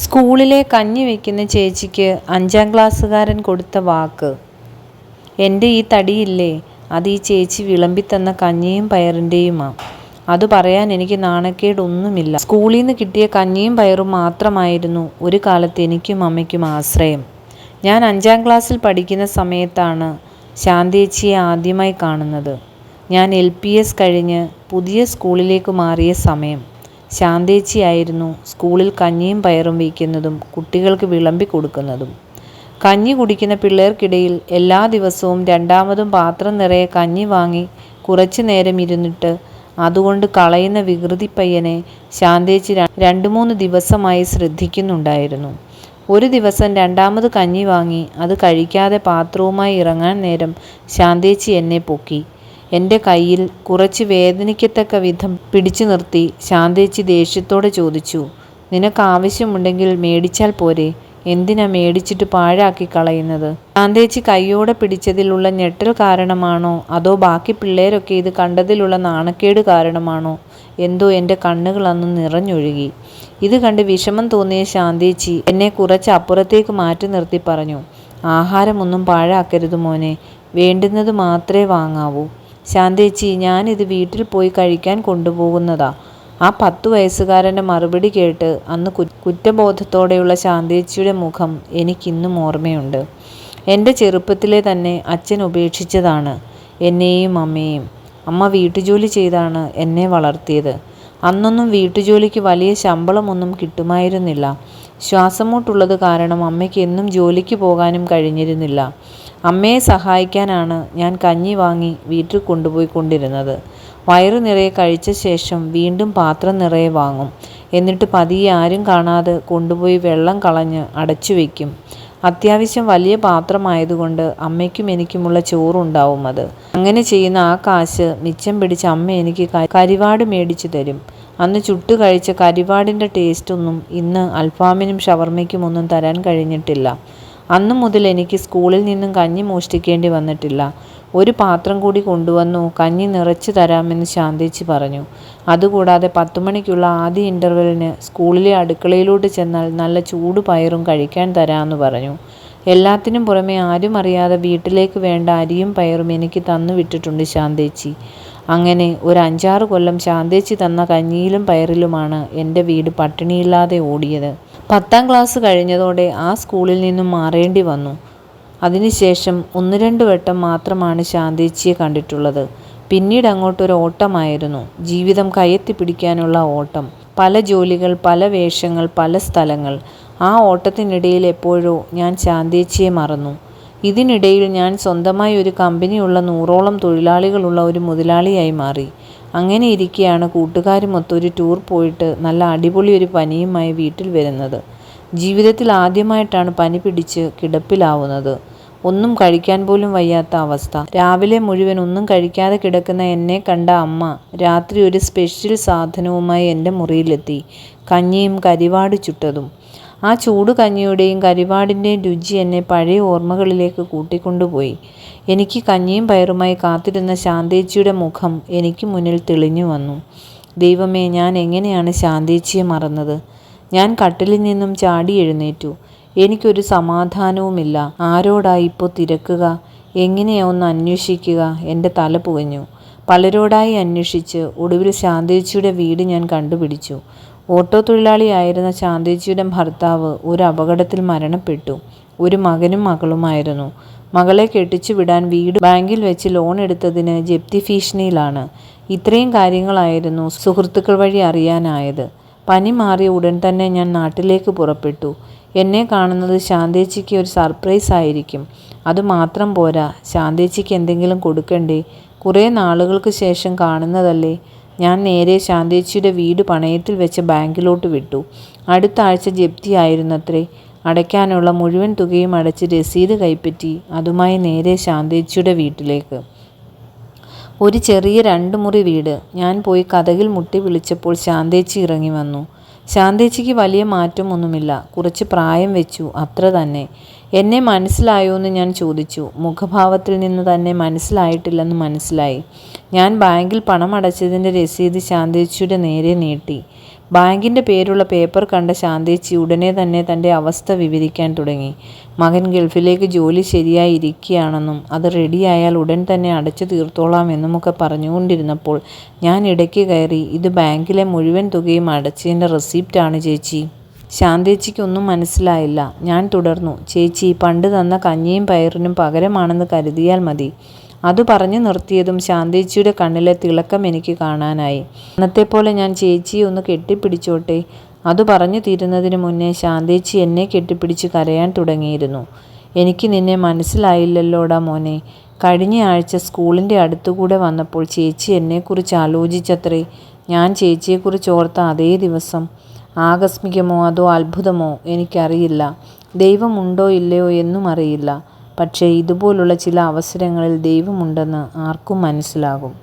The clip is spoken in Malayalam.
സ്കൂളിലെ കഞ്ഞി വെക്കുന്ന ചേച്ചിക്ക് അഞ്ചാം ക്ലാസ്സുകാരൻ കൊടുത്ത വാക്ക്. എന്റെ ഈ തടിയില്ലേ അത് ഈ ചേച്ചി വിളമ്പിത്തന്ന കഞ്ഞിയും പയറിന്റെയുമാ അത് പറയാൻ എനിക്ക് നാണക്കേടൊന്നുമില്ല. സ്കൂളിൽ നിന്ന് കിട്ടിയ കഞ്ഞിയും പയറും മാത്രമായിരുന്നു ഒരു കാലത്ത് എനിക്കും അമ്മയ്ക്കും ആശ്രയം. ഞാൻ അഞ്ചാം ക്ലാസ്സിൽ പഠിക്കുന്ന സമയത്താണ് ശാന്തേച്ചിയെ ആദ്യമായി കാണുന്നത്. ഞാൻ എൽ പി എസ് കഴിഞ്ഞ് പുതിയ സ്കൂളിലേക്ക് മാറിയ സമയം. ശാന്തേച്ചിയായിരുന്നു സ്കൂളിൽ കഞ്ഞിയും പയറും വയ്ക്കുന്നതും കുട്ടികൾക്ക് വിളമ്പി കൊടുക്കുന്നതും. കഞ്ഞി കുടിക്കുന്ന പിള്ളേർക്കിടയിൽ എല്ലാ ദിവസവും രണ്ടാമതും പാത്രം നിറയെ കഞ്ഞി വാങ്ങി കുറച്ചു നേരം ഇരുന്നിട്ട് അതുകൊണ്ട് കളയുന്ന വികൃതി പയ്യനെ ശാന്തേച്ചി രണ്ടു മൂന്ന് ദിവസമായി ശ്രദ്ധിക്കുന്നുണ്ടായിരുന്നു. ഒരു ദിവസം രണ്ടാമത് കഞ്ഞി വാങ്ങി അത് കഴിക്കാതെ പാത്രവുമായി ഇറങ്ങാൻ നേരം ശാന്തേച്ചി എന്നെ പൊക്കി. എന്റെ കയ്യിൽ കുറച്ച് വേദനിക്കത്തക്ക വിധം പിടിച്ചു നിർത്തി ശാന്തേച്ചി ദേഷ്യത്തോടെ ചോദിച്ചു നിനക്ക് ആവശ്യമുണ്ടെങ്കിൽ മേടിച്ചാൽ പോരെ? എന്തിനാ മേടിച്ചിട്ട് പാഴാക്കി കളയുന്നത്? ശാന്തേച്ചി കൈയോടെ പിടിച്ചതിലുള്ള ഞെട്ടൽ കാരണമാണോ? അതോ ബാക്കി പിള്ളേരൊക്കെ ഇത് കണ്ടതിലുള്ള നാണക്കേട് കാരണമാണോ? എന്തോ എന്റെ കണ്ണുകൾ അന്ന് നിറഞ്ഞൊഴുകി ഇത് കണ്ട് വിഷമം തോന്നിയ ശാന്തേച്ചി എന്നെ കുറച്ച് അപ്പുറത്തേക്ക് മാറ്റി നിർത്തി പറഞ്ഞു ആഹാരമൊന്നും പാഴാക്കരുത് മോനെ. വേണ്ടുന്നത് മാത്രമേ വാങ്ങാവൂ. ശാന്തേച്ചി ഞാനിത് വീട്ടിൽ പോയി കഴിക്കാൻ കൊണ്ടുപോകുന്നതാ. ആ പത്തു വയസ്സുകാരന്റെ മറുപടി കേട്ട് അന്ന് കുറ്റബോധത്തോടെയുള്ള ശാന്തേച്ചിയുടെ മുഖം എനിക്കിന്നും ഓർമ്മയുണ്ട്. എന്റെ ചെറുപ്പത്തിലെ തന്നെ അച്ഛൻ ഉപേക്ഷിച്ചതാണ് എന്നെയും അമ്മയെയും. അമ്മ വീട്ടുജോലി ചെയ്താണ് എന്നെ വളർത്തിയത്. അന്നൊന്നും വീട്ടുജോലിക്ക് വലിയ ശമ്പളമൊന്നും കിട്ടുമായിരുന്നില്ല. ശ്വാസമുട്ടുള്ളത് കാരണം അമ്മയ്ക്ക് എന്നും ജോലിക്ക് പോകാനും കഴിഞ്ഞിരുന്നില്ല. അമ്മയെ സഹായിക്കാനാണ് ഞാൻ കഞ്ഞി വാങ്ങി വീട്ടിൽ കൊണ്ടുപോയി കൊണ്ടിരുന്നത്. വയറു നിറയെ കഴിച്ച ശേഷം വീണ്ടും പാത്രം നിറയെ വാങ്ങും. എന്നിട്ട് പതിയെ ആരും കാണാതെ കൊണ്ടുപോയി വെള്ളം കളഞ്ഞ് അടച്ചു വയ്ക്കും അത്യാവശ്യം വലിയ പാത്രമായതുകൊണ്ട് അമ്മയ്ക്കും എനിക്കുമുള്ള ചോറുണ്ടാവും അത്. അങ്ങനെ ചെയ്യുന്ന ആ കാശ് മിച്ചം പിടിച്ച് അമ്മ എനിക്ക് കരിവാട് മേടിച്ചു തരും. അന്ന് ചുട്ടു കഴിച്ച കരിവാടിന്റെ ടേസ്റ്റൊന്നും ഇന്ന് അൽഫാമിനും ഷവർമ്മയ്ക്കും ഒന്നും തരാൻ കഴിഞ്ഞിട്ടില്ല. അന്നു മുതൽ എനിക്ക് സ്കൂളിൽ നിന്നും കഞ്ഞി മോഷ്ടിക്കേണ്ടി വന്നിട്ടില്ല. ഒരു പാത്രം കൂടി കൊണ്ടുവന്നു കഞ്ഞി നിറച്ചു തരാമെന്ന് ശാന്തിച്ച് പറഞ്ഞു. അതുകൂടാതെ പത്തു മണിക്കുള്ള ആദ്യ ഇന്റർവെല്ലിന് സ്കൂളിലെ അടുക്കളയിലോട്ട് ചെന്നാൽ നല്ല ചൂട് പയറും കഴിക്കാൻ തരാമെന്ന് പറഞ്ഞു. എല്ലാത്തിനും പുറമെ ആരും അറിയാതെ വീട്ടിലേക്ക് വേണ്ട അരിയും പയറും എനിക്ക് തന്നു വിട്ടിട്ടുണ്ട് ശാന്തേച്ചി. അങ്ങനെ ഒരു അഞ്ചാറ് കൊല്ലം ശാന്തേച്ചി തന്ന കഞ്ഞിയിലും പയറിലുമാണ് എന്റെ വീട് പട്ടിണിയില്ലാതെ ഓടിയത്. പത്താം ക്ലാസ് കഴിഞ്ഞതോടെ ആ സ്കൂളിൽ നിന്നും മാറേണ്ടി വന്നു. അതിനുശേഷം ഒന്ന് രണ്ട് വട്ടം മാത്രമാണ് ശാന്തേച്ചിയെ കണ്ടിട്ടുള്ളത്. പിന്നീട് അങ്ങോട്ടൊരു ഓട്ടമായിരുന്നു. ജീവിതം കയറ്റി പിടിക്കാനുള്ള ഓട്ടം. പല ജോലികൾ പല വേഷങ്ങൾ പല സ്ഥലങ്ങൾ. ആ ഓട്ടത്തിനിടയിൽ എപ്പോഴോ ഞാൻ ശാന്തേച്ചിയെ മറന്നു. ഇതിനിടയിൽ ഞാൻ സ്വന്തമായി ഒരു കമ്പനിയുള്ള നൂറോളം തൊഴിലാളികളുള്ള ഒരു മുതലാളിയായി മാറി. അങ്ങനെ ഇരിക്കെയാണ് കൂട്ടുകാരുമൊത്തൊരു ടൂർ പോയിട്ട് നല്ല അടിപൊളി ഒരു പനിയുമായി വീട്ടിൽ വരുന്നത്. ജീവിതത്തിൽ ആദ്യമായിട്ടാണ് പനി പിടിച്ച് കിടപ്പിലാവുന്നത്. ഒന്നും കഴിക്കാൻ പോലും വയ്യാത്ത അവസ്ഥ. രാവിലെ മുഴുവൻ ഒന്നും കഴിക്കാതെ കിടക്കുന്ന എന്നെ കണ്ട അമ്മ രാത്രി ഒരു സ്പെഷ്യൽ സാധനവുമായി എന്റെ മുറിയിലെത്തി. കഞ്ഞിയും കരിവാട് ചുട്ടതും. ആ ചൂട് കഞ്ഞിയുടെയും കരിവാടിന്റെയും രുചി എന്നെ പഴയ ഓർമ്മകളിലേക്ക് കൂട്ടിക്കൊണ്ടുപോയി. എനിക്ക് കഞ്ഞിയും പയറുമായി കാത്തിരുന്ന ശാന്തേച്ചിയുടെ മുഖം എനിക്ക് മുന്നിൽ തെളിഞ്ഞു വന്നു. ദൈവമേ ഞാൻ എങ്ങനെയാണ് ശാന്തേച്ചിയെ മറന്നത്? ഞാൻ കട്ടിലിൽ നിന്നും ചാടി എഴുന്നേറ്റു. എനിക്കൊരു സമാധാനവുമില്ല. ആരോടായി ഇപ്പോൾ തിരക്കുക? എങ്ങനെയൊന്ന് അന്വേഷിക്കുക? എന്റെ തല പുകഞ്ഞു. പലരോടായി അന്വേഷിച്ച് ഒടുവിൽ ശാന്തേച്ചിയുടെ വീട് ഞാൻ കണ്ടുപിടിച്ചു. ഓട്ടോ തൊഴിലാളിയായിരുന്ന ശാന്തേച്ചിയുടെ ഭർത്താവ് ഒരു അപകടത്തിൽ മരണപ്പെട്ടു. ഒരു മകനും മകളുമായിരുന്നു. മകളെ കെട്ടിച്ചു വിടാൻ വീട് ബാങ്കിൽ വെച്ച് ലോൺ എടുത്തതിന് ജപ്തി ഭീഷണിയിലാണ്. ഇത്രയും കാര്യങ്ങളായിരുന്നു സുഹൃത്തുക്കൾ വഴി അറിയാനായത്. പനി മാറിയ ഉടൻ തന്നെ ഞാൻ നാട്ടിലേക്ക് പുറപ്പെട്ടു. എന്നെ കാണുന്നത് ശാന്തേച്ചിക്ക് ഒരു സർപ്രൈസ് ആയിരിക്കും. അതുമാത്രം പോരാ ശാന്തേച്ചിക്ക് എന്തെങ്കിലും കൊടുക്കണ്ടേ? കുറേ നാളുകൾക്ക് ശേഷം കാണുന്നതല്ലേ? ഞാൻ നേരെ ശാന്തേച്ചിയുടെ വീട് പണയത്തിൽ വെച്ച ബാങ്കിലോട്ട് വിട്ടു. അടുത്ത ആഴ്ച ജപ്തിയായിരുന്നത്രേ അടയ്ക്കാനുള്ള മുഴുവൻ തുകയും അടച്ച് രസീത് കൈപ്പറ്റി അതുമായി നേരെ ശാന്തേച്ചിയുടെ വീട്ടിലേക്ക്. ഒരു ചെറിയ രണ്ട് മുറി വീട്. ഞാൻ പോയി കഥകിൽ മുട്ടി വിളിച്ചപ്പോൾ ശാന്തേച്ചി ഇറങ്ങി വന്നു. ശാന്തേച്ചിക്ക് വലിയ മാറ്റമൊന്നുമില്ല. കുറച്ച് പ്രായം വെച്ചു. അത്ര തന്നെ. എന്നെ മനസ്സിലായോ എന്ന് ഞാൻ ചോദിച്ചു. മുഖഭാവത്തിൽ നിന്ന് തന്നെ മനസ്സിലായിട്ടില്ലെന്ന് മനസ്സിലായി. ഞാൻ ബാങ്കിൽ പണം അടച്ചതിന്റെ രസീത് ശാന്തേച്ചിയുടെ നേരെ നീട്ടി. ബാങ്കിന്റെ പേരുള്ള പേപ്പർ കണ്ട ശാന്തേച്ചി ഉടനെ തന്നെ തന്റെ അവസ്ഥ വിവരിക്കാൻ തുടങ്ങി. മകൻ ഗൾഫിലേക്ക് ജോലി ശരിയായി ഇരിക്കുകയാണെന്നും അത് റെഡിയായാൽ ഉടൻ തന്നെ അടച്ചു തീർത്തോളാം എന്നുമൊക്കെ പറഞ്ഞുകൊണ്ടിരുന്നപ്പോൾ ഞാൻ ഇടയ്ക്ക് കയറി ഇത് ബാങ്കിലെ മുഴുവൻ തുകയും അടച്ചതിന്റെ റെസിപ്റ്റാണ് ചേച്ചി. ശാന്തേച്ചിക്കൊന്നും മനസ്സിലായില്ല. ഞാൻ തുടർന്നു. ചേച്ചി പണ്ട് തന്ന കഞ്ഞിയും പയറിനും പകരമാണെന്ന് കരുതിയാൽ മതി അത് പറഞ്ഞു നിർത്തിയതും ശാന്തേച്ചിയുടെ കണ്ണിലെ തിളക്കം എനിക്ക് കാണാനായി. അന്നത്തെ പോലെ ഞാൻ ചേച്ചിയെ ഒന്ന് കെട്ടിപ്പിടിച്ചോട്ടെ അത് പറഞ്ഞു തീരുന്നതിന് മുന്നേ ശാന്തേച്ചി എന്നെ കെട്ടിപ്പിടിച്ച് കരയാൻ തുടങ്ങിയിരുന്നു. എനിക്ക് നിന്നെ മനസ്സിലായില്ലല്ലോടാ മോനെ. കഴിഞ്ഞ ആഴ്ച സ്കൂളിന്റെ അടുത്തുകൂടെ വന്നപ്പോൾ ചേച്ചി എന്നെക്കുറിച്ച് ആലോചിച്ചത്രേ. ഞാൻ ചേച്ചിയെക്കുറിച്ച് ഓർത്ത അതേ ദിവസം. ആകസ്മികമോ അതോ അത്ഭുതമോ എനിക്കറിയില്ല. ദൈവമുണ്ടോ ഇല്ലയോ എന്നും അറിയില്ല. പക്ഷേ ഇതുപോലുള്ള ചില അവസരങ്ങളിൽ ദൈവമുണ്ടെന്ന് ആർക്കും മനസ്സിലാകും.